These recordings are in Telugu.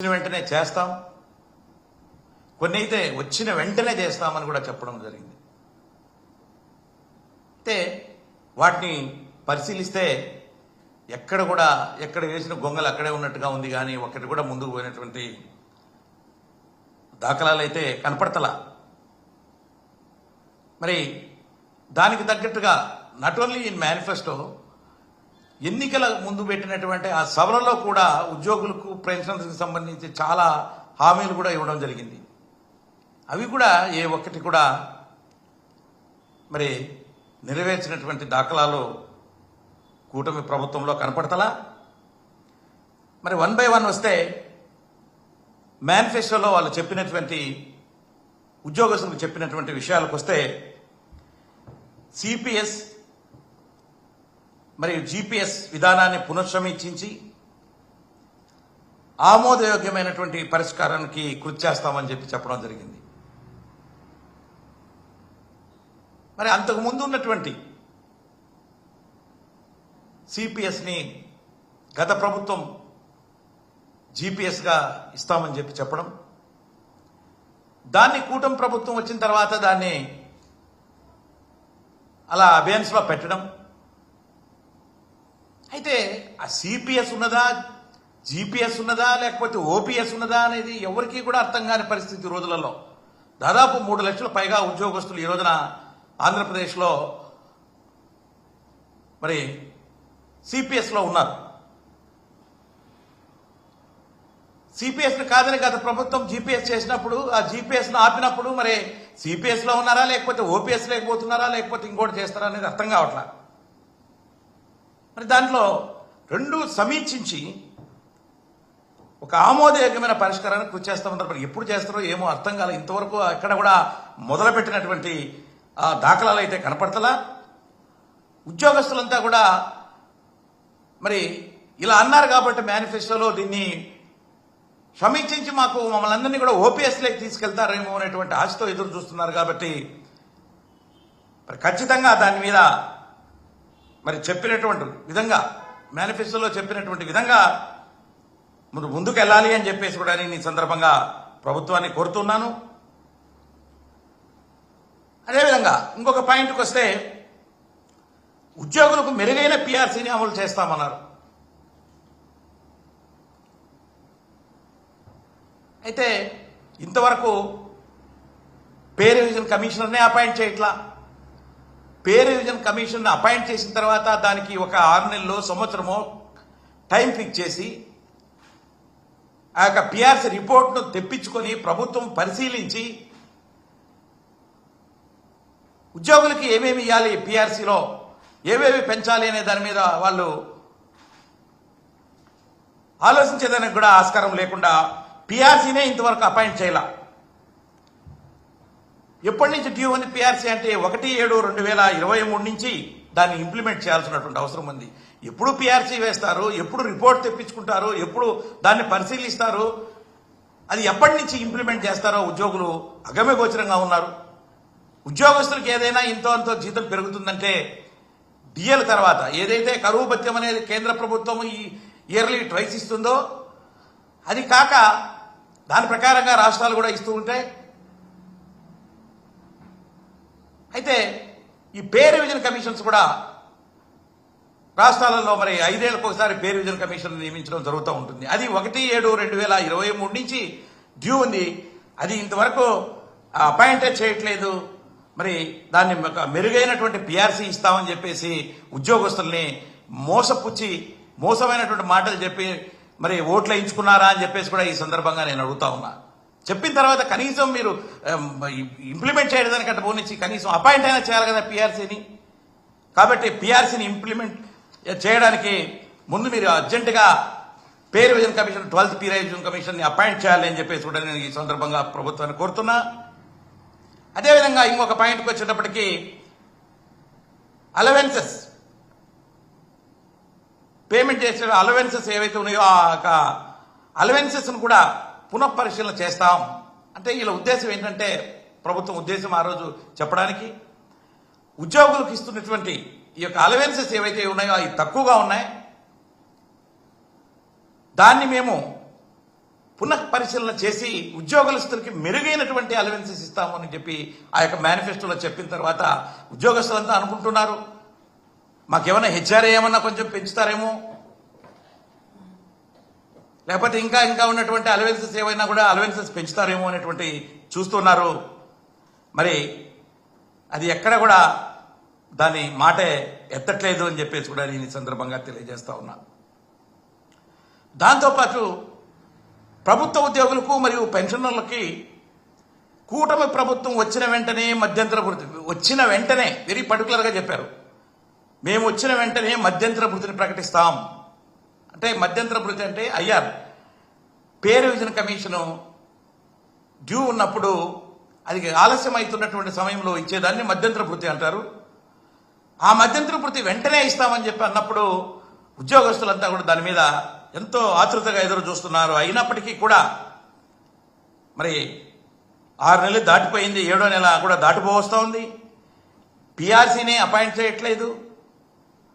వచ్చిన వెంటనే చేస్తాం. కొన్ని అయితే వచ్చిన వెంటనే చేస్తామని కూడా చెప్పడం జరిగింది. అయితే వాటిని పరిశీలిస్తే ఎక్కడ కూడా ఎక్కడ వేసిన గొంగలు అక్కడే ఉన్నట్టుగా ఉంది కానీ ఒకటి కూడా ముందుకు పోయినటువంటి దాఖలాలు అయితే కనపడతలా. మరి దానికి తగ్గట్టుగా నాట్ ఓన్లీ ఇన్ మేనిఫెస్టో ఎన్నికల ముందు పెట్టినటువంటి ఆ సభలలో కూడా ఉద్యోగులకు పెన్షన్స్కి సంబంధించి చాలా హామీలు కూడా ఇవ్వడం జరిగింది. అవి కూడా ఏ ఒక్కటి కూడా మరి నెరవేర్చినటువంటి దాఖలాలు కూటమి ప్రభుత్వంలో కనపడతలా? మరి వన్ బై వన్ వస్తే మేనిఫెస్టోలో వాళ్ళు చెప్పినటువంటి ఉద్యోగస్తులకు చెప్పినటువంటి విషయాలకు వస్తే సిపిఎస్ మరియు జీపీఎస్ విధానాన్ని పునఃసమీక్షించి ఆమోదయోగ్యమైనటువంటి పరిష్కారానికి కృషి చేస్తామని చెప్పి చెప్పడం జరిగింది. మరి అంతకు ముందు ఉన్నటువంటి సిపిఎస్ని గత ప్రభుత్వం జీపీఎస్గా ఇస్తామని చెప్పి చెప్పడం దాన్ని కూటమి ప్రభుత్వం వచ్చిన తర్వాత దాన్ని అలా అబియన్స్లో పెట్టడం అయితే ఆ సిపిఎస్ ఉన్నదా జీపీఎస్ ఉన్నదా లేకపోతే ఓపీఎస్ ఉన్నదా అనేది ఎవరికీ కూడా అర్థం కాని పరిస్థితి రోజులలో. దాదాపు మూడు లక్షల పైగా ఉద్యోగస్తులు ఈ రోజున ఆంధ్రప్రదేశ్లో మరి సిపిఎస్లో ఉన్నారు. సిపిఎస్ని కాదని గత ప్రభుత్వం జీపీఎస్ చేసినప్పుడు ఆ జీపీఎస్ను ఆపినప్పుడు మరి సిపిఎస్లో ఉన్నారా లేకపోతే ఓపీఎస్ లేకపోతున్నారా లేకపోతే ఇంకోటి చేస్తారా అనేది అర్థం కావట్లేదు మరి దాంట్లో రెండు సమీక్షించి ఒక ఆమోదయోగ్యమైన పరిష్కారాన్ని కృషి చేస్తూ ఉంటారు. మరి ఎప్పుడు చేస్తారో ఏమో అర్థం కాలే ఇంతవరకు ఎక్కడ కూడా మొదలుపెట్టినటువంటి ఆ దాఖలాలు అయితే కనపడతలా. ఉద్యోగస్తులంతా కూడా మరి ఇలా అన్నారు కాబట్టి మేనిఫెస్టోలో దీన్ని సమీక్షించి మాకు మమ్మల్ని అందరినీ కూడా ఓపీఎస్లోకి తీసుకెళ్తారేమో అనేటువంటి ఆశతో ఎదురు చూస్తున్నారు కాబట్టి మరి ఖచ్చితంగా దాని మీద మరి చెప్పినటువంటి విధంగా మేనిఫెస్టోలో చెప్పినటువంటి విధంగా ముందు ముందుకు వెళ్ళాలి అని చెప్పేసి కూడా నేను ఈ సందర్భంగా ప్రభుత్వాన్ని కోరుతున్నాను. అదేవిధంగా ఇంకొక పాయింట్కి వస్తే ఉద్యోగులకు మెరుగైన పిఆర్సీని అమలు చేస్తామన్నారు. అయితే ఇంతవరకు పే రివిజన్ కమిషనర్నే అపాయింట్ చేయట్లా? పే రివిజన్ కమిషన్ అపాయింట్ చేసిన తర్వాత దానికి ఒక ఆరు నెలలో సంవత్సరమో టైం ఫిక్స్ చేసి ఆ యొక్క పిఆర్సీ రిపోర్ట్ను తెప్పించుకొని ప్రభుత్వం పరిశీలించి ఉద్యోగులకి ఏమేమి ఇవ్వాలి పిఆర్సీలో ఏమేమి పెంచాలి అనే దాని మీద వాళ్ళు ఆలోచించేదానికి కూడా ఆస్కారం లేకుండా పిఆర్సీనే ఇంతవరకు అపాయింట్ చేయాల. ఎప్పటి నుంచి డ్యూ ఉంది పిఆర్సీ అంటే ఒకటి ఏడు రెండు వేల ఇరవై మూడు నుంచి దాన్ని ఇంప్లిమెంట్ చేయాల్సినటువంటి అవసరం ఉంది. ఎప్పుడు పిఆర్సీ వేస్తారు? ఎప్పుడు రిపోర్ట్ తెప్పించుకుంటారు? ఎప్పుడు దాన్ని పరిశీలిస్తారు? అది ఎప్పటి నుంచి ఇంప్లిమెంట్ చేస్తారో ఉద్యోగులు అగమ్యగోచరంగా ఉన్నారు. ఉద్యోగస్తులకు ఏదైనా ఇంతో అంతో జీతం పెరుగుతుందంటే డిఎల్ తర్వాత ఏదైతే కరువు భత్యం అనేది కేంద్ర ప్రభుత్వం ఈ ఇయర్లీ ట్వైస్ ఇస్తుందో అది కాక దాని ప్రకారంగా రాష్ట్రాలు కూడా ఇస్తూ ఉంటాయి అయితే ఈ పే రివిజన్ కమిషన్స్ కూడా రాష్ట్రాలలో మరి ఐదేళ్ళకు ఒకసారి పే రివిజన్ కమిషన్ నియమించడం జరుగుతూ ఉంటుంది. అది ఒకటి ఏడు రెండు వేల ఇరవై మూడు నుంచి డ్యూ ఉంది. అది ఇంతవరకు అపాయింటెడ్ చేయట్లేదు. మరి దాన్ని ఒక మెరుగైనటువంటి పిఆర్సీ ఇస్తామని చెప్పేసి ఉద్యోగస్తుల్ని మోసపుచ్చి మోసమైనటువంటి మాటలు చెప్పి మరి ఓట్లు వేయించుకున్నారా అని చెప్పేసి కూడా ఈ సందర్భంగా నేను అడుగుతా ఉన్నా. చెప్పిన తర్వాత కనీసం మీరు ఇంప్లిమెంట్ చేయడానికంటే పోనిచ్చి కనీసం అపాయింట్ అయినా చేయాలి కదా పిఆర్సీని కాబట్టి పిఆర్సీని ఇంప్లిమెంట్ చేయడానికి ముందు మీరు అర్జెంటుగా pay revision commission twelfth pay revision కమిషన్ని appoint చేయాలి అని చెప్పేసి కూడా నేను ఈ సందర్భంగా ప్రభుత్వాన్ని కోరుతున్నా. అదేవిధంగా ఇంకొక పాయింట్కి వచ్చేటప్పటికి అలవెన్సెస్ పేమెంట్ చేసే అలవెన్సెస్ ఏవైతే ఉన్నాయో ఆ యొక్క అలవెన్సెస్ను కూడా పునఃపరిశీలన చేస్తాం. అంటే వీళ్ళ ఉద్దేశం ఏంటంటే ప్రభుత్వం ఉద్దేశం ఆ రోజు చెప్పడానికి ఉద్యోగులకు ఇస్తున్నటువంటి ఈ యొక్క అలవెన్సెస్ ఏవైతే ఉన్నాయో అవి తక్కువగా ఉన్నాయి. దాన్ని మేము పునః పరిశీలన చేసి ఉద్యోగస్తులకి మెరుగైనటువంటి అలవెన్సెస్ ఇస్తాము అని చెప్పి ఆ యొక్క మేనిఫెస్టోలో చెప్పిన తర్వాత ఉద్యోగస్తులంతా అనుకుంటున్నారు. మాకేమైనా హెచ్ఆర్ఏ ఏమన్నా కొంచెం పెంచుతారేమో? లేకపోతే ఇంకా ఇంకా ఉన్నటువంటి అలవెన్సెస్ ఏవైనా కూడా అలవెన్సెస్ పెంచుతారేమో అనేటువంటి చూస్తున్నారు. మరి అది ఎక్కడ కూడా దాని మాటే ఎత్తట్లేదు అని చెప్పేసి కూడా నేను ఈ సందర్భంగా తెలియజేస్తా ఉన్నా. దాంతోపాటు ప్రభుత్వ ఉద్యోగులకు మరియు పెన్షనర్లకి కూటమి ప్రభుత్వం వచ్చిన వెంటనే మధ్యంతర భృతి వచ్చిన వెంటనే వెరీ పర్టికులర్గా చెప్పారు. మేము వచ్చిన వెంటనే మధ్యంతర భృతిని ప్రకటిస్తాం. అంటే మధ్యంతర భృతి అంటే IR. Pay revision commission due ఉన్నప్పుడు అది ఆలస్యం అవుతున్నటువంటి సమయంలో ఇచ్చేదాన్ని మధ్యంతర భృతి అంటారు. ఆ మధ్యంతర భృతి వెంటనే ఇస్తామని చెప్పి అన్నప్పుడు ఉద్యోగస్తులంతా కూడా దాని మీద ఎంతో ఆతృతగా ఎదురు చూస్తున్నారు. అయినప్పటికీ కూడా మరి ఆరు నెలలు దాటిపోయింది ఏడో నెల కూడా దాటిపోవస్తూ ఉంది పిఆర్సీని అపాయింట్ చేయట్లేదు.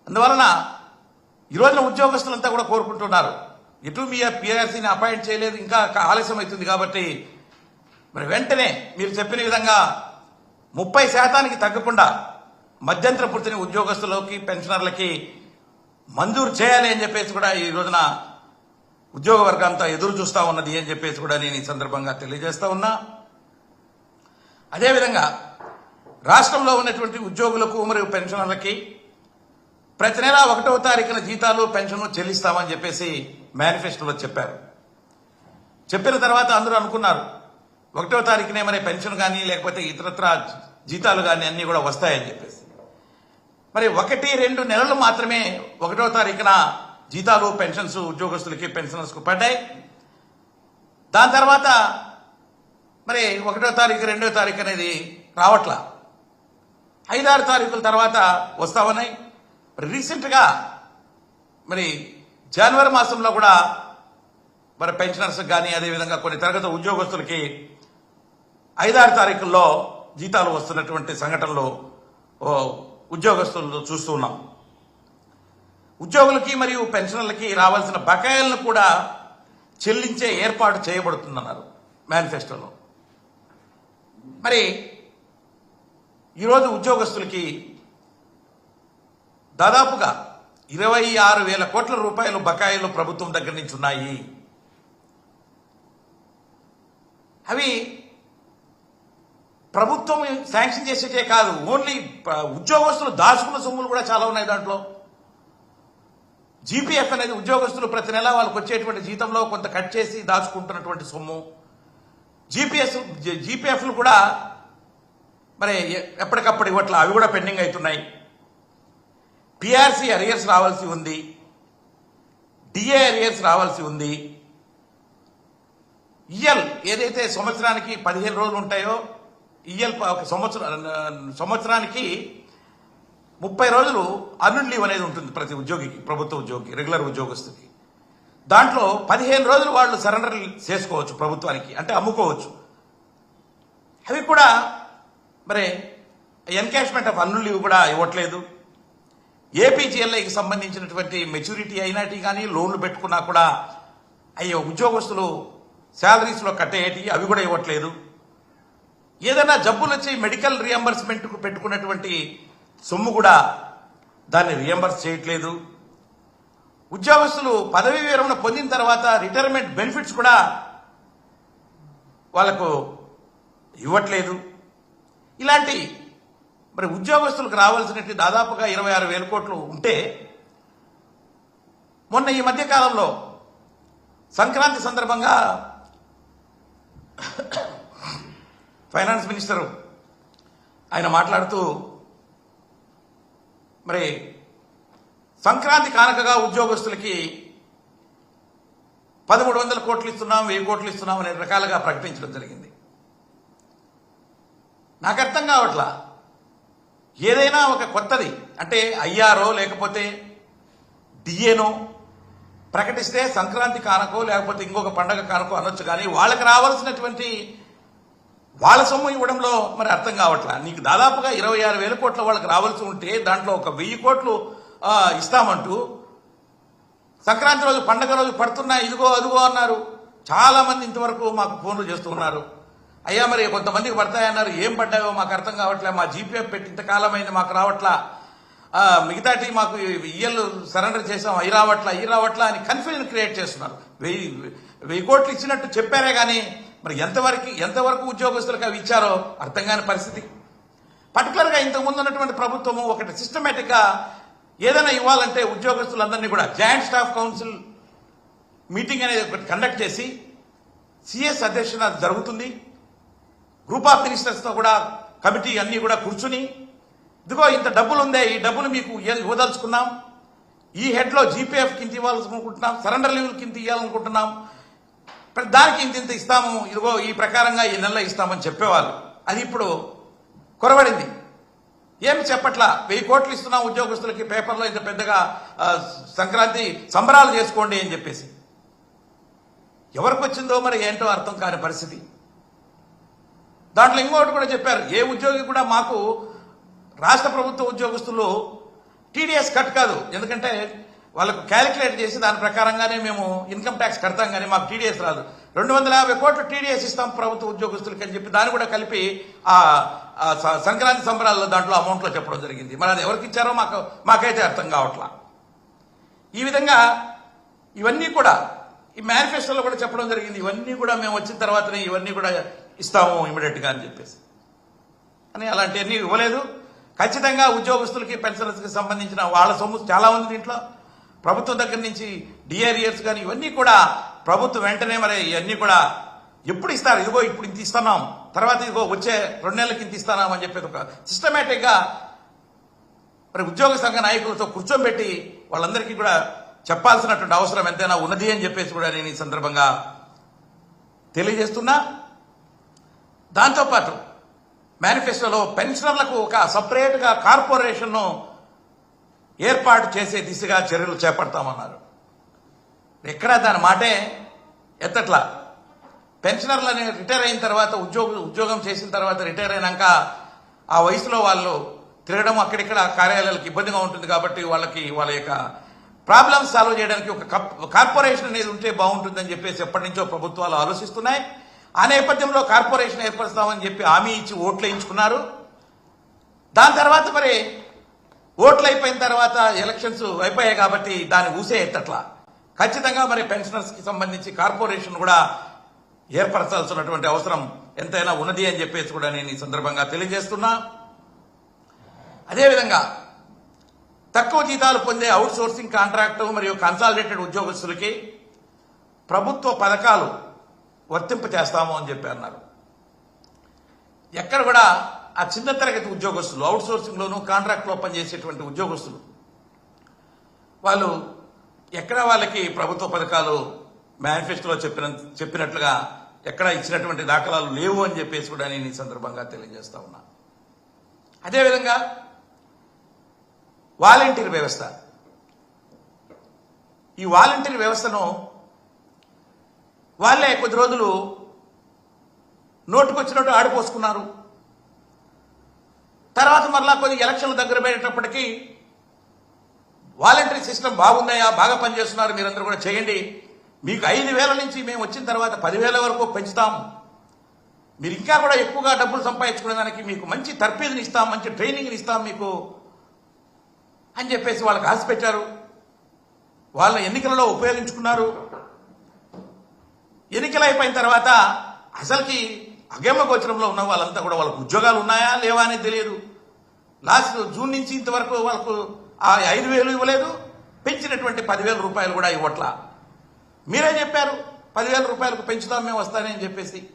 అందువలన ఈ రోజున ఉద్యోగస్తులంతా కూడా కోరుకుంటున్నారు. ఎటు మీ పిఆర్సీని అపాయింట్ చేయలేదు ఇంకా ఆలస్యం అవుతుంది కాబట్టి మరి వెంటనే మీరు చెప్పిన విధంగా ముప్పై శాతానికి తగ్గకుండా మధ్యంతర పూర్తిని ఉద్యోగస్తులకి పెన్షనర్లకి మంజూరు చేయాలి అని చెప్పేసి కూడా ఈ రోజున ఉద్యోగ వర్గంతా ఎదురు చూస్తా ఉన్నది అని చెప్పేసి కూడా నేను ఈ సందర్భంగా తెలియజేస్తా ఉన్నా. అదేవిధంగా రాష్ట్రంలో ఉన్నటువంటి ఉద్యోగులకు మరియు పెన్షనర్లకి ప్రతి నెల ఒకటవ తారీఖున జీతాలు పెన్షన్లు చెల్లిస్తామని చెప్పేసి మేనిఫెస్టోలో చెప్పారు. చెప్పిన తర్వాత అందరూ అనుకున్నారు ఒకటవ తారీఖునే మరి పెన్షన్ కానీ లేకపోతే ఇతరత్ర జీతాలు కానీ అన్నీ కూడా వస్తాయని చెప్పేసి. మరి ఒకటి రెండు నెలలు మాత్రమే ఒకటో తారీఖున జీతాలు పెన్షన్స్ ఉద్యోగస్తులకి పెన్షనర్స్కు పడ్డాయి. దాని తర్వాత మరి ఒకటో తారీఖు రెండో తారీఖు అనేది రావట్లా. ఐదారు తారీఖుల తర్వాత వస్తామన్నాయి రీసెంట్గా మరి జనవరి మాసంలో కూడా మరి పెన్షనర్స్ కానీ అదేవిధంగా కొన్ని తరగతి ఉద్యోగస్తులకి ఐదారు తారీఖుల్లో జీతాలు వస్తున్నటువంటి సంఘటనలు ఉద్యోగస్తులు చూస్తూ ఉన్నాం. ఉద్యోగులకి మరియు పెన్షనర్లకి రావాల్సిన బకాయిలను కూడా చెల్లించే ఏర్పాటు చేయబడుతుందన్నారు మేనిఫెస్టోలో. మరి ఈరోజు ఉద్యోగస్తులకి దాదాపుగా ఇరవై ఆరు వేల కోట్ల రూపాయలు బకాయిలు ప్రభుత్వం దగ్గర నుంచి ఉన్నాయి. అవి ప్రభుత్వం శాంక్షన్ చేసేటే కాదు ఓన్లీ ఉద్యోగస్తులు దాచుకున్న సొమ్ములు కూడా చాలా ఉన్నాయి దాంట్లో. జీపీఎఫ్ అనేది ఉద్యోగస్తులు ప్రతి నెల వాళ్ళకి వచ్చేటువంటి జీతంలో కొంత కట్ చేసి దాచుకుంటున్నటువంటి సొమ్ము. జీపీఎస్ జీపీఎఫ్లు కూడా మరి ఎప్పటికప్పుడు ఇవ్వట్లా? అవి కూడా పెండింగ్ అవుతున్నాయి. పిఆర్సీ అరియర్స్ రావాల్సి ఉంది. డిఏ అరియర్స్ రావాల్సి ఉంది. ఇయల్ ఏదైతే సంవత్సరానికి పదిహేను రోజులు ఉంటాయో ఇయల్ ఒక సంవత్సరం సంవత్సరానికి ముప్పై రోజులు అర్నుడ్ లీవ్ అనేది ఉంటుంది ప్రతి ఉద్యోగికి ప్రభుత్వ ఉద్యోగికి రెగ్యులర్ ఉద్యోగస్తుకి దాంట్లో పదిహేను రోజులు వాళ్ళు సరెండర్ చేసుకోవచ్చు ప్రభుత్వానికి అంటే అమ్ముకోవచ్చు. అవి కూడా మరి ఎన్కాష్మెంట్ ఆఫ్ అన్నుల్ లీవ్ కూడా ఇవ్వట్లేదు. ఏపీజీఎల్ఐకి సంబంధించినటువంటి మెచ్యూరిటీ అయినటి కానీ లోన్లు పెట్టుకున్నా కూడా అయ్యే ఉద్యోగస్తులు శాలరీస్లో కట్టేటి అవి కూడా ఇవ్వట్లేదు. ఏదైనా జబ్బులు వచ్చి మెడికల్ రియంబర్స్మెంట్కు పెట్టుకున్నటువంటి సొమ్ము కూడా దాన్ని రియంబర్స్ చేయట్లేదు. ఉద్యోగస్తులు పదవీ విరమణ పొందిన తర్వాత రిటైర్మెంట్ బెనిఫిట్స్ కూడా వాళ్ళకు ఇవ్వట్లేదు. ఇలాంటి మరి ఉద్యోగస్తులకు రావాల్సినట్టు దాదాపుగా ఇరవై ఆరు వేల కోట్లు ఉంటే మొన్న ఈ మధ్యకాలంలో సంక్రాంతి సందర్భంగా ఫైనాన్స్ మినిస్టర్ ఆయన మాట్లాడుతూ మరి సంక్రాంతి కానుకగా ఉద్యోగస్తులకి పదమూడు వందల కోట్లు ఇస్తున్నాం వెయ్యి కోట్లు ఇస్తున్నాం అనే రకాలుగా ప్రకటించడం జరిగింది. నాకు అర్థం కావట్లా? ఏదైనా ఒక కొత్తది అంటే ఐఆర్ఓ లేకపోతే డిఏనో ప్రకటిస్తే సంక్రాంతి కానకో లేకపోతే ఇంకొక పండగ కానుకో అనొచ్చు కానీ వాళ్ళకి రావాల్సినటువంటి వాళ్ళ సొమ్ము ఇవ్వడంలో మరి అర్థం కావట్లా? నీకు దాదాపుగా ఇరవై ఆరు వేల కోట్ల వాళ్ళకి రావాల్సి ఉంటే దాంట్లో ఒక వెయ్యి కోట్లు ఇస్తామంటూ సంక్రాంతి రోజు పండగ రోజు పడుతున్నా ఇదిగో అదిగో అన్నారు. చాలా మంది ఇంతవరకు మాకు ఫోన్లు చేస్తూ ఉన్నారు. అయ్యా మరి కొంతమందికి పడతాయన్నారు ఏం పడ్డాయో మాకు అర్థం కావట్లే. మా జీపీఎఫ్ పెట్టి ఇంతకాలమైంది మాకు రావట్లా? మిగతాటి మాకు ఇయ్యలు సరెండర్ చేసాం. అయి రావట్లా ఈ రావట్లా అని కన్ఫ్యూజన్ క్రియేట్ చేస్తున్నారు. వెయ్యి వెయ్యి కోట్లు ఇచ్చినట్టు చెప్పారే కానీ మరి ఎంతవరకు ఎంతవరకు ఉద్యోగస్తులకు అవి ఇచ్చారో అర్థం కాని పరిస్థితి. పర్టికులర్గా ఇంతకుముందు ఉన్నటువంటి ప్రభుత్వము ఒకటి సిస్టమేటిక్గా ఏదైనా ఇవ్వాలంటే ఉద్యోగస్తులందరినీ కూడా జాయింట్ స్టాఫ్ కౌన్సిల్ మీటింగ్ అనేది ఒకటి కండక్ట్ చేసి సిఎస్ అధ్యక్షత జరుగుతుంది. గ్రూప్ ఆఫ్ మినిస్టర్స్తో కూడా కమిటీ అన్నీ కూడా కూర్చుని ఇదిగో ఇంత డబ్బులు ఉందే ఈ డబ్బులు మీకు ఇవ్వదలుచుకున్నాం ఈ హెడ్లో జీపీఎఫ్ కింద ఇవ్వాలనుకుంటున్నాం సరెండర్ లీవ్ కింద ఇవ్వాలనుకుంటున్నాం దానికి ఇంత ఇంత ఇస్తాము ఇదిగో ఈ ప్రకారంగా ఈ నెలలో ఇస్తామని చెప్పేవాళ్ళు. అది ఇప్పుడు కొరబడింది ఏమి చెప్పట్లా? వెయ్యి కోట్లు ఇస్తున్నాం ఉద్యోగస్తులకి పేపర్లో ఇంత పెద్దగా సంక్రాంతి సంబరాలు చేసుకోండి అని చెప్పేసి. ఎవరికి వచ్చిందో మరి ఏంటో అర్థం కాని పరిస్థితి. దాంట్లో ఇంకొకటి కూడా చెప్పారు. ఏ ఉద్యోగి కూడా మాకు రాష్ట్ర ప్రభుత్వ ఉద్యోగస్తులు టీడీఎస్ కట్ కాదు. ఎందుకంటే వాళ్ళకు క్యాలిక్యులేట్ చేసి దాని ప్రకారంగానే మేము ఇన్కమ్ ట్యాక్స్ కడతాం కానీ మాకు టీడీఎస్ రాదు. రెండు వందల యాభై కోట్లు టీడీఎస్ ఇస్తాం ప్రభుత్వ ఉద్యోగస్తులకి అని చెప్పి దాన్ని కూడా కలిపి ఆ సంక్రాంతి సంబరాల్లో దాంట్లో అమౌంట్లో చెప్పడం జరిగింది. మరి అది ఎవరికి ఇచ్చారో మాకు మాకైతే అర్థం కావట్లా. ఈ విధంగా ఇవన్నీ కూడా ఈ మేనిఫెస్టోలో కూడా చెప్పడం జరిగింది. ఇవన్నీ కూడా మేము వచ్చిన తర్వాతనే ఇవన్నీ కూడా ఇస్తాము ఇమీడియట్గా అని చెప్పేసి. అని అలాంటివన్నీ ఇవ్వలేదు. ఖచ్చితంగా ఉద్యోగస్తులకి పెన్షనర్స్కి సంబంధించిన వాళ్ళ సొమ్ము చాలా ఉంది దీంట్లో. ప్రభుత్వం దగ్గర నుంచి డిఆర్ఇయర్స్ కానీ ఇవన్నీ కూడా ప్రభుత్వం వెంటనే మరి ఇవన్నీ కూడా ఎప్పుడు ఇస్తారు? ఇదిగో ఇప్పుడు ఇంత ఇస్తున్నాం. తర్వాత ఇదిగో వచ్చే రెండు నెలలకి ఇంత ఇస్తున్నాం అని చెప్పేది ఒక సిస్టమేటిక్గా మరి ఉద్యోగ సంఘ నాయకులతో కూర్చోబెట్టి వాళ్ళందరికీ కూడా చెప్పాల్సినటువంటి అవసరం ఎంతైనా ఉన్నది అని చెప్పేసి కూడా నేను ఈ సందర్భంగా తెలియజేస్తున్నా. దాంతోపాటు మేనిఫెస్టోలో పెన్షనర్లకు ఒక సపరేట్గా కార్పొరేషన్ను ఏర్పాటు చేసే దిశగా చర్యలు చేపడతామన్నారు. ఎక్కడా దాని మాటే ఎత్తట్లా. పెన్షనర్లని రిటైర్ అయిన తర్వాత ఉద్యోగ ఉద్యోగం చేసిన తర్వాత రిటైర్ అయినాక ఆ వయసులో వాళ్ళు తిరగడం అక్కడిక్కడ కార్యాలయాలకు ఇబ్బందిగా ఉంటుంది కాబట్టి వాళ్ళకి వాళ్ళ యొక్క ప్రాబ్లమ్స్ సాల్వ్ చేయడానికి ఒక కప్- కార్పొరేషన్ అనేది ఉంటే బాగుంటుందని చెప్పేసి ఎప్పటి నుంచో ప్రభుత్వాలు ఆలోచిస్తున్నాయి. ఆ నేపథ్యంలో కార్పొరేషన్ ఏర్పరుస్తామని చెప్పి హామీ ఇచ్చి ఓట్లు వేయించుకున్నారు. దాని తర్వాత మరి ఓట్లు అయిపోయిన తర్వాత ఎలక్షన్స్ అయిపోయాయి కాబట్టి దాన్ని ఊసే ఎత్తట్లా. ఖచ్చితంగా మరి పెన్షనర్స్కి సంబంధించి కార్పొరేషన్ కూడా ఏర్పరచాల్సినటువంటి అవసరం ఎంతైనా ఉన్నది అని చెప్పేసి కూడా నేను ఈ సందర్భంగా తెలియజేస్తున్నా. అదేవిధంగా తక్కువ జీతాలు పొందే అవుట్ సోర్సింగ్ కాంట్రాక్టు మరియు కన్సాలిడేటెడ్ ఉద్యోగస్తులకి ప్రభుత్వ పథకాలు వర్తింప చేస్తాము అని చెప్పి అన్నారు. ఎక్కడ కూడా ఆ చిన్న తరగతి ఉద్యోగస్తులు అవుట్ సోర్సింగ్లోను కాంట్రాక్ట్లో కాంట్రాక్ట్ పనిచేసేటువంటి ఉద్యోగస్తులు వాళ్ళు ఎక్కడ వాళ్ళకి ప్రభుత్వ పథకాలు మేనిఫెస్టోలో చెప్పిన చెప్పినట్లుగా ఎక్కడ ఇచ్చినటువంటి దాఖలాలు లేవు అని చెప్పేసి కూడా నేను ఈ సందర్భంగా తెలియజేస్తా ఉన్నా. అదేవిధంగా వాలంటీర్ వ్యవస్థ. ఈ వాలంటీర్ వ్యవస్థను వాళ్ళే కొద్ది రోజులు నోటుకొచ్చినట్టు ఆడిపోసుకున్నారు. తర్వాత మరలా కొద్ది ఎలక్షన్లు దగ్గర పెట్టేటప్పటికీ వాలంటరీ సిస్టమ్ బాగున్నాయా బాగా పనిచేస్తున్నారు మీరందరూ కూడా చేయండి. మీకు ఐదు వేల నుంచి మేము వచ్చిన తర్వాత పదివేల వరకు పెంచుతాం. మీరు ఇంకా కూడా ఎక్కువగా డబ్బులు సంపాదించుకునేదానికి మీకు మంచి తర్ఫీదుని ఇస్తాం మంచి ట్రైనింగ్ని ఇస్తాం మీకు అని చెప్పేసి వాళ్ళకి ఆశ పెట్టారు వాళ్ళ ఎన్నికలలో ఉపయోగించుకున్నారు. ఎన్నికలు అయిపోయిన తర్వాత అసలుకి అగమ్మ గోచరంలో ఉన్న వాళ్ళంతా కూడా వాళ్ళకు ఉద్యోగాలు ఉన్నాయా లేవా అనేది తెలియదు. లాస్ట్ జూన్ నుంచి ఇంతవరకు వాళ్ళకు ఆ ఐదు వేలు ఇవ్వలేదు పెంచినటువంటి పదివేల రూపాయలు కూడా ఇవ్వట్లా. మీరే చెప్పారు పదివేల రూపాయలకు పెంచుతాం మేము వస్తానని చెప్పేసి.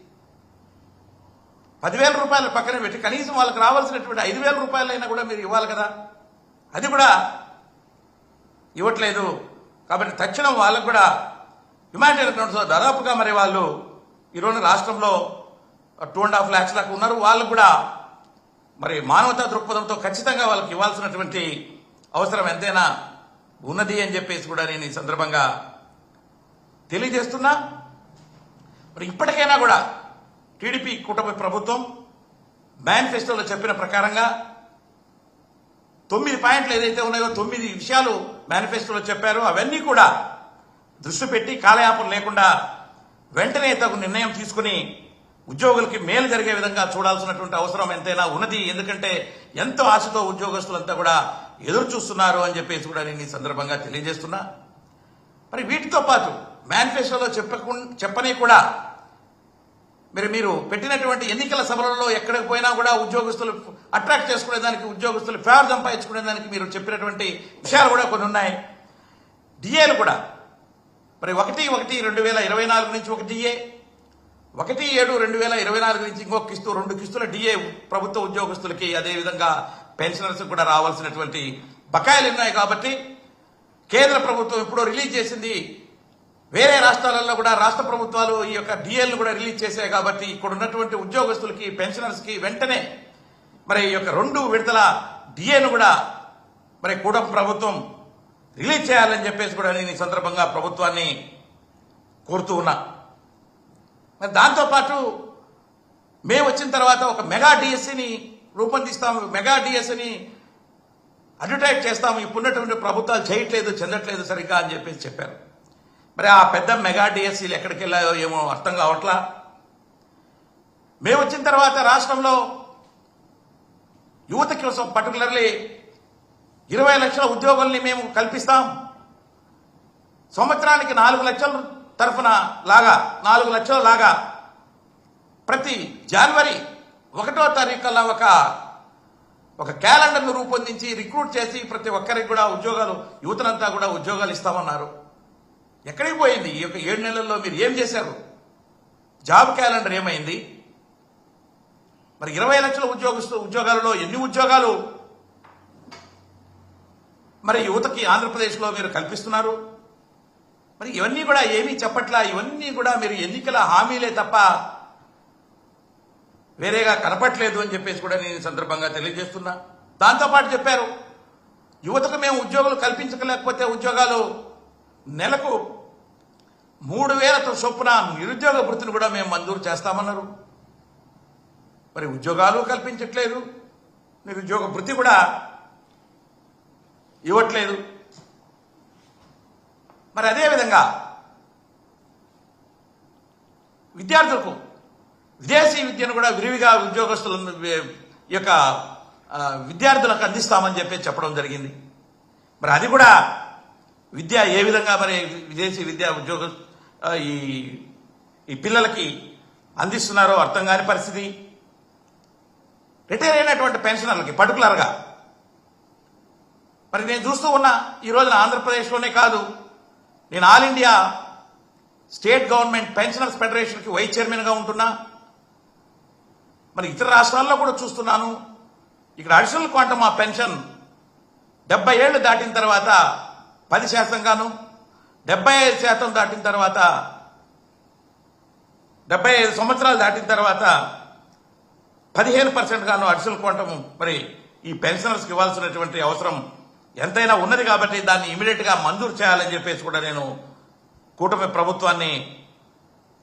పదివేల రూపాయలు పక్కన పెట్టి కనీసం వాళ్ళకి రావాల్సినటువంటి ఐదు వేల రూపాయలైనా కూడా మీరు ఇవ్వాలి కదా. అది కూడా ఇవ్వట్లేదు. కాబట్టి తక్షణం వాళ్ళకు కూడా హ్యుమానిటేరియన్ గ్రౌండ్స్లో దాదాపుగా మరి వాళ్ళు ఈరోజు రాష్ట్రంలో టూ అండ్ హాఫ్ ల్యాక్స్ దాకా ఉన్నారు. వాళ్ళు కూడా మరి మానవతా దృక్పథంతో ఖచ్చితంగా వాళ్ళకి ఇవ్వాల్సినటువంటి అవసరం ఎంతైనా ఉన్నది అని చెప్పేసి కూడా నేను ఈ సందర్భంగా తెలియజేస్తున్నా. మరి ఇప్పటికైనా కూడా టీడీపీ కూటమి ప్రభుత్వం మేనిఫెస్టోలో చెప్పిన ప్రకారంగా తొమ్మిది పాయింట్లు ఏదైతే ఉన్నాయో తొమ్మిది విషయాలు మేనిఫెస్టోలో చెప్పారో. అవన్నీ కూడా దృష్టి పెట్టి కాలయాపన లేకుండా వెంటనే తగు నిర్ణయం తీసుకుని ఉద్యోగులకి మేలు జరిగే విధంగా చూడాల్సినటువంటి అవసరం ఎంతైనా ఉన్నది. ఎందుకంటే ఎంతో ఆశతో ఉద్యోగస్తులంతా కూడా ఎదురు చూస్తున్నారు అని చెప్పేసి కూడా నేను ఈ సందర్భంగా తెలియజేస్తున్నా. మరి వీటితో పాటు మేనిఫెస్టోలో చెప్పకు చెప్పని కూడా మరి మీరు పెట్టినటువంటి ఎన్నికల సభలలో ఎక్కడికి పోయినా కూడా ఉద్యోగస్తులు అట్రాక్ట్ చేసుకునేదానికి ఉద్యోగస్తులు ఫేవర్ సంపాదించుకునేదానికి మీరు చెప్పినటువంటి విషయాలు కూడా కొన్ని ఉన్నాయి డిఏలు కూడా మరి ఒకటి ఒకటి రెండు వేల ఇరవై నాలుగు నుంచి ఒక డిఏ. ఒకటి ఏడు రెండు వేల ఇరవై నాలుగు నుంచి ఇంకో కిస్తు రెండు కిస్తుల డిఏ ప్రభుత్వ ఉద్యోగస్తులకి అదేవిధంగా పెన్షనర్స్ కూడా రావాల్సినటువంటి బకాయిలు ఉన్నాయి కాబట్టి కేంద్ర ప్రభుత్వం ఎప్పుడో రిలీజ్ చేసింది. వేరే రాష్ట్రాలలో కూడా రాష్ట్ర ప్రభుత్వాలు ఈ యొక్క డిఎల్ను కూడా రిలీజ్ చేశాయి కాబట్టి ఇక్కడ ఉన్నటువంటి ఉద్యోగస్తులకి పెన్షనర్స్కి వెంటనే మరి ఈ యొక్క రెండు విడతల డిఏను కూడా మరి కూడా ప్రభుత్వం రిలీజ్ చేయాలని చెప్పేసి కూడా నేను ఈ సందర్భంగా ప్రభుత్వాన్ని కోరుతూ ఉన్నా. మరి దాంతోపాటు మేము వచ్చిన తర్వాత ఒక మెగా డిఎస్సిని రూపొందిస్తాము మెగా డిఎస్సిని అడ్వర్టైజ్ చేస్తాము. ఇప్పుడున్నటువంటి ప్రభుత్వాలు చేయట్లేదు చెందట్లేదు సరిగ్గా అని చెప్పేసి చెప్పారు. మరి ఆ పెద్ద మెగా డిఎస్సీలు ఎక్కడికి వెళ్ళాయో ఏమో అర్థం కావట్లా? మేము వచ్చిన తర్వాత రాష్ట్రంలో యువత కోసం పర్టికులర్లీ ఇరవై లక్షల ఉద్యోగుల్ని మేము కల్పిస్తాం. సంవత్సరానికి నాలుగు లక్షల తరఫున లాగా నాలుగు లక్షల లాగా ప్రతి జనవరి ఒకటో తారీఖుల ఒక ఒక క్యాలెండర్ను రూపొందించి రిక్రూట్ చేసి ప్రతి ఒక్కరికి కూడా ఉద్యోగాలు యువతనంతా కూడా ఉద్యోగాలు ఇస్తామన్నారు. ఎక్కడికి పోయింది? ఈ యొక్క ఏడు నెలల్లో మీరు ఏం చేశారు? జాబ్ క్యాలెండర్ ఏమైంది? మరి ఇరవై లక్షల ఉద్యోగస్తు ఉద్యోగాలలో ఎన్ని ఉద్యోగాలు మరి యువతకి ఆంధ్రప్రదేశ్లో మీరు కల్పిస్తున్నారు? మరి ఇవన్నీ కూడా ఏమీ చెప్పట్లా? ఇవన్నీ కూడా మీరు ఎన్నికల హామీలే తప్ప వేరేగా కనపట్లేదు అని చెప్పేసి కూడా నేను సందర్భంగా తెలియజేస్తున్నా. దాంతోపాటు చెప్పారు యువతకు మేము ఉద్యోగాలు కల్పించలేకపోతే ఉద్యోగాలు నెలకు మూడు వేలతో చొప్పున నిరుద్యోగ వృత్తిని కూడా మేము మంజూరు చేస్తామన్నారు. మరి ఉద్యోగాలు కల్పించట్లేదు నిరుద్యోగ వృత్తి కూడా ఇవ్వట్లేదు. మరి అదేవిధంగా విద్యార్థులకు విదేశీ విద్యను కూడా విరివిగా ఉద్యోగస్తుల యొక్క విద్యార్థులకు అందిస్తామని చెప్పి చెప్పడం జరిగింది. మరి అది కూడా విద్య ఏ విధంగా మరి విదేశీ విద్యా ఉద్యోగ ఈ ఈ పిల్లలకి అందిస్తున్నారో అర్థం కాని పరిస్థితి. రిటైర్ అయినటువంటి పెన్షనర్లకి పర్టికులర్గా మరి నేను చూస్తూ ఉన్నా ఈ రోజున ఆంధ్రప్రదేశ్లోనే కాదు. నేను all India state government pensioners ఫెడరేషన్కి vice చైర్మన్గా ఉంటున్నా. మరి ఇతర రాష్ట్రాల్లో కూడా చూస్తున్నాను. ఇక్కడ అడిషనల్ క్వాంటమ్ ఆ పెన్షన్ డెబ్బై ఏళ్ళు దాటిన తర్వాత పది శాతంగాను డెబ్బై ఐదు శాతం దాటిన తర్వాత డెబ్బై ఐదు సంవత్సరాలు దాటిన తర్వాత పదిహేను పర్సెంట్ గాను అడిషనల్ క్వాంటమ్ మరి ఈ పెన్షనర్స్కి ఇవ్వాల్సినటువంటి అవసరం ఎంతైనా ఉన్నది కాబట్టి దాన్ని ఇమీడియట్గా మంజూరు చేయాలని చెప్పేసి కూడా నేను కూటమి ప్రభుత్వాన్ని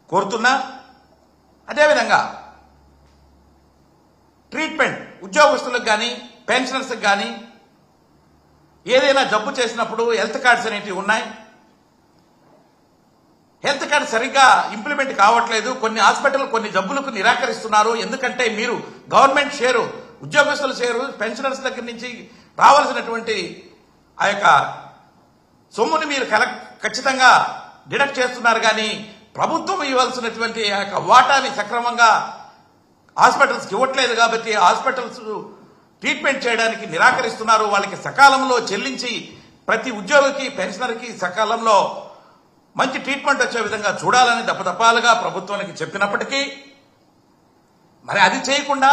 కోరుతున్నా. అదేవిధంగా ట్రీట్మెంట్ ఉద్యోగస్తులకు కానీ పెన్షనర్స్కి కానీ ఏదైనా జబ్బు చేసినప్పుడు హెల్త్ కార్డ్స్ అనేటివి ఉన్నాయి. హెల్త్ కార్డ్ సరిగ్గా ఇంప్లిమెంట్ కావట్లేదు. కొన్ని హాస్పిటల్ కొన్ని జబ్బులకు నిరాకరిస్తున్నారు. ఎందుకంటే మీరు గవర్నమెంట్ షేరు ఉద్యోగస్తుల షేరు పెన్షనర్స్ దగ్గర నుంచి రావాల్సినటువంటి ఆ యొక్క సొమ్ముని మీరు కలెక్ట్ ఖచ్చితంగా డిడక్ట్ చేస్తున్నారు కానీ ప్రభుత్వం ఇవ్వాల్సినటువంటి ఆ యొక్క వాటాని సక్రమంగా హాస్పిటల్స్కి ఇవ్వట్లేదు కాబట్టి హాస్పిటల్స్ ట్రీట్మెంట్ చేయడానికి నిరాకరిస్తున్నారు. వాళ్ళకి సకాలంలో చెల్లించి ప్రతి ఉద్యోగికి పెన్షనర్కి సకాలంలో మంచి ట్రీట్మెంట్ వచ్చే విధంగా చూడాలని దపదపాలుగా ప్రభుత్వానికి చెప్పినప్పటికీ మరి అది చేయకుండా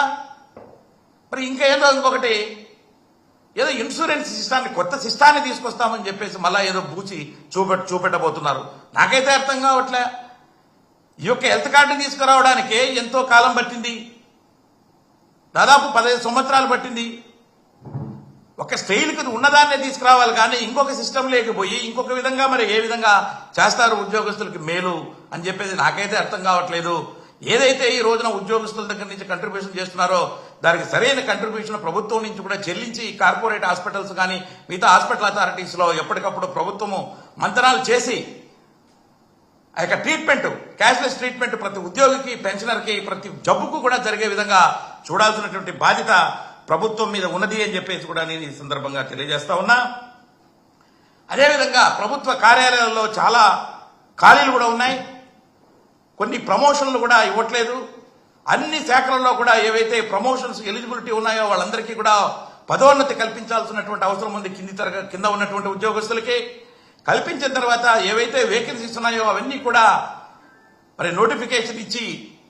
మరి ఇంకా ఏదో ఇంకొకటి ఏదో ఇన్సూరెన్స్ సిస్టాన్ని కొత్త సిస్టాన్ని తీసుకొస్తామని చెప్పేసి మళ్ళీ ఏదో బూచి చూపెట్ చూపెట్టబోతున్నారు. నాకైతే అర్థం కావట్లే. ఈ యొక్క హెల్త్ కార్డు తీసుకురావడానికే ఎంతో కాలం పట్టింది. దాదాపు పదహైదు సంవత్సరాలు పట్టింది. ఒక స్టైల్కి ఉన్నదాన్నే తీసుకురావాలి కానీ ఇంకొక సిస్టమ్ లేకపోయి ఇంకొక విధంగా మరి ఏ విధంగా చేస్తారు ఉద్యోగస్తులకి మేలు అని చెప్పేది నాకైతే అర్థం కావట్లేదు. ఏదైతే ఈ రోజున ఉద్యోగస్తుల దగ్గర నుంచి కంట్రిబ్యూషన్ చేస్తున్నారో దానికి సరైన కంట్రిబ్యూషన్ ప్రభుత్వం నుంచి కూడా చెల్లించి కార్పొరేట్ హాస్పిటల్స్ కానీ మిగతా హాస్పిటల్ అథారిటీస్లో ఎప్పటికప్పుడు ప్రభుత్వము మంతనాలు చేసి ఆ యొక్క ట్రీట్మెంట్ క్యాష్లెస్ ట్రీట్మెంట్ ప్రతి ఉద్యోగికి పెన్షనర్కి ప్రతి జబ్బుకు కూడా జరిగే విధంగా చూడాల్సినటువంటి బాధ్యత ప్రభుత్వం మీద ఉన్నది అని చెప్పేసి కూడా నేను ఈ సందర్భంగా తెలియజేస్తా ఉన్నా. అదేవిధంగా ప్రభుత్వ కార్యాలయాల్లో చాలా ఖాళీలు కూడా ఉన్నాయి. కొన్ని ప్రమోషన్లు కూడా ఇవ్వట్లేదు. అన్ని శాఖలలో కూడా ఏవైతే ప్రమోషన్స్ ఎలిజిబిలిటీ ఉన్నాయో వాళ్ళందరికీ కూడా పదోన్నతి కల్పించాల్సినటువంటి అవసరం ఉంది కింది తరగ కింద ఉన్నటువంటి ఉద్యోగస్తులకి. కల్పించిన తర్వాత ఏవైతే వేకెన్సీస్ ఉన్నాయో అవన్నీ కూడా మరి నోటిఫికేషన్ ఇచ్చి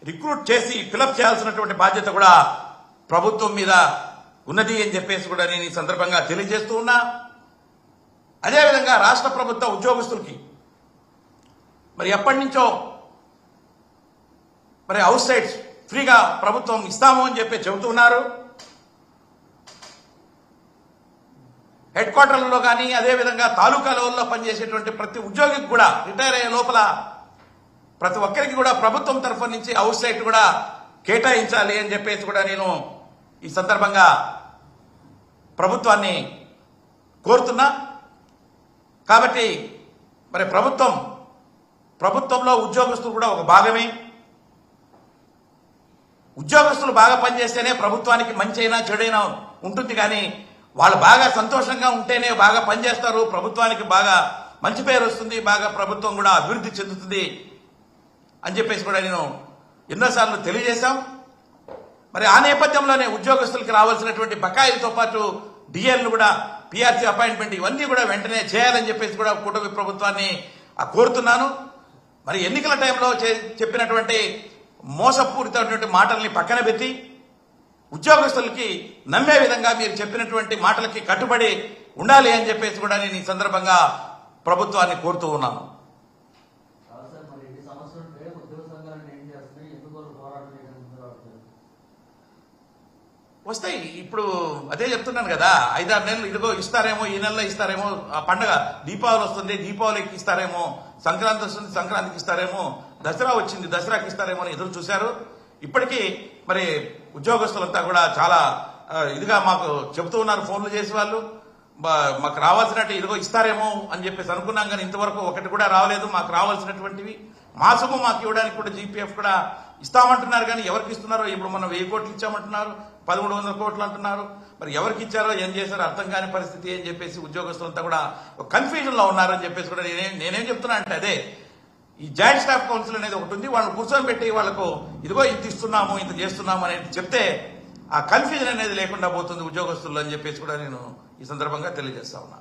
రిక్రూట్ చేసి ఫిలప్ చేయాల్సినటువంటి బాధ్యత కూడా ప్రభుత్వం మీద ఉన్నది అని చెప్పేసి కూడా నేను ఈ సందర్భంగా తెలియజేస్తూ ఉన్నా. అదేవిధంగా రాష్ట్ర ప్రభుత్వ ఉద్యోగస్తులకి మరి ఎప్పటి నుంచో మరి అవుట్ సైడ్స్ ఫ్రీగా ప్రభుత్వం ఇస్తాము అని చెప్పి చెబుతున్నారు. హెడ్ క్వార్టర్లలో కానీ అదేవిధంగా తాలూకా లెవెల్లో పనిచేసేటువంటి ప్రతి ఉద్యోగికి కూడా రిటైర్ అయ్యే లోపల ప్రతి ఒక్కరికి కూడా ప్రభుత్వం తరఫు నుంచి హౌస్ సైట్ కూడా కేటాయించాలి అని చెప్పేసి కూడా నేను ఈ సందర్భంగా ప్రభుత్వాన్ని కోరుతున్నా. కాబట్టి మరి ప్రభుత్వం ప్రభుత్వంలో ఉద్యోగస్తులు కూడా ఒక భాగమే. ఉద్యోగస్తులు బాగా పనిచేస్తేనే ప్రభుత్వానికి మంచి అయినా చెడైనా ఉంటుంది కానీ వాళ్ళు బాగా సంతోషంగా ఉంటేనే బాగా పనిచేస్తారు. ప్రభుత్వానికి బాగా మంచి పేరు వస్తుంది. బాగా ప్రభుత్వం కూడా అభివృద్ధి చెందుతుంది అని చెప్పేసి కూడా నేను ఎన్నోసార్లు తెలియజేశాం. మరి ఆ నేపథ్యంలోనే ఉద్యోగస్తులకి రావాల్సినటువంటి బకాయిలతో పాటు డిఎల్ను కూడా పిఆర్సీ అపాయింట్మెంట్ ఇవన్నీ కూడా వెంటనే చేయాలని చెప్పేసి కూడా కూటమి ప్రభుత్వాన్ని ఆ, కోరుతున్నాను. మరి ఎన్నికల టైంలో చే- చెప్పినటువంటి మోసపూరితమైనటువంటి మాటల్ని పక్కన పెట్టి ఉద్యోగస్తులకి నమ్మే విధంగా మీరు చెప్పినటువంటి మాటలకి కట్టుబడి ఉండాలి అని చెప్పేసి కూడా నేను ఈ సందర్భంగా ప్రభుత్వాన్ని కోరుతూ ఉన్నాను కాదు సార్ మరి ఎన్ని సమస్యలు ఉంటే ఉద్యోగ సంఘాలను ఏం చేస్తున్నాయి ఎందుకు వాళ్ళు పోరాటం చేయడం ముందు రావట్లేదు వస్తాయి. ఇప్పుడు అదే చెప్తున్నాను కదా ఐదారు నెలలు ఇదిగో ఇస్తారేమో ఈ నెలలో ఇస్తారేమో ఆ పండగ దీపావళి వస్తుంది దీపావళికి ఇస్తారేమో సంక్రాంతి వస్తుంది సంక్రాంతికి ఇస్తారేమో దసరా వచ్చింది దసరాకి ఇస్తారేమో అని ఎదురు చూశారు. ఇప్పటికీ మరి ఉద్యోగస్తులంతా కూడా చాలా ఇదిగా మాకు చెబుతూ ఉన్నారు ఫోన్లు చేసి వాళ్ళు. మాకు రావాల్సినట్టు ఇదిగో ఇస్తారేమో అని చెప్పేసి అనుకున్నాం కానీ ఇంతవరకు ఒకటి కూడా రావలేదు మాకు రావాల్సినటువంటివి మాసము మాకు ఇవ్వడానికి కూడా జీపీఎఫ్ కూడా ఇస్తామంటున్నారు కానీ ఎవరికి ఇస్తున్నారో ఇప్పుడు మనం వెయ్యి కోట్లు ఇచ్చామంటున్నారు. పదమూడు వందల కోట్లు అంటున్నారు మరి ఎవరికి ఇచ్చారో ఏం చేశారో అర్థం కాని పరిస్థితి అని చెప్పేసి ఉద్యోగస్తులంతా కూడా కన్ఫ్యూజన్లో ఉన్నారని చెప్పేసి కూడా నేనేం నేనేం చెప్తున్నా అంటే అదే. ఈ జాయింట్ స్టాఫ్ కౌన్సిల్ అనేది ఒకటి ఉంది. వాళ్ళని కూర్చొని పెట్టి వాళ్ళకు ఇదిగో ఇంత ఇస్తున్నాము ఇంత చేస్తున్నాము అనేది చెప్తే ఆ కన్ఫ్యూజన్ అనేది లేకుండా పోతుంది ఉద్యోగస్తులు అని చెప్పేసి కూడా నేను ఈ సందర్భంగా తెలియజేస్తా ఉన్నా.